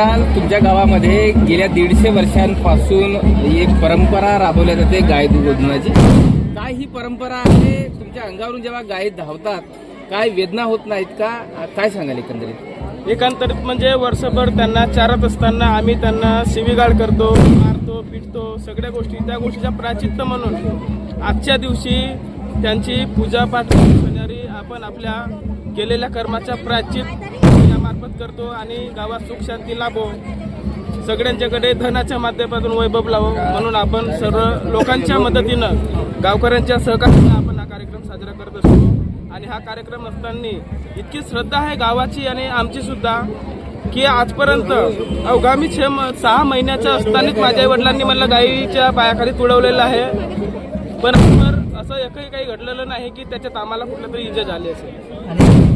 काल तुमच्या गावामध्ये गेल्या दीडशे वर्षांपासून एक परंपरा राबवल्या जाते गाय दूधनाची काय ही परंपरा आहे? तुमच्या अंगावरून जेव्हा गाय धावतात काय वेदना होत नाहीत का? काय सांगाल एकंदरीत? एकांतरित म्हणजे वर्षभर त्यांना चारत असताना आम्ही त्यांना शिवीगाळ करतो मारतो पिटतो सगळ्या गोष्टी त्या गोष्टीचा प्राचित्य म्हणून आजच्या दिवशी त्यांची पूजापाठ करणारी आपण आपल्या केलेल्या कर्माचा प्राचित मार्फत करतो आणि गावात सुख शांती लाभो. सगळ्यांच्याकडे धनाच्या माध्यमातून वैभव लावो. म्हणून आपण सर्व लोकांच्या मदतीनं गावकऱ्यांच्या सहकार्यानं आपण हा कार्यक्रम साजरा करत असतो. आणि हा कार्यक्रम असताना इतकी श्रद्धा आहे गावाची आणि आमची सुद्धा की आजपर्यंत अवघामी छे म- सहा महिन्याच्या असतानाच माझ्या वडिलांनी मला गाईच्या पायाखाली तुडवलेलं आहे. पण असं एकही काही घडलेलं नाही की त्याच्यात आम्हाला कुठलं तरी इजा झाली असेल.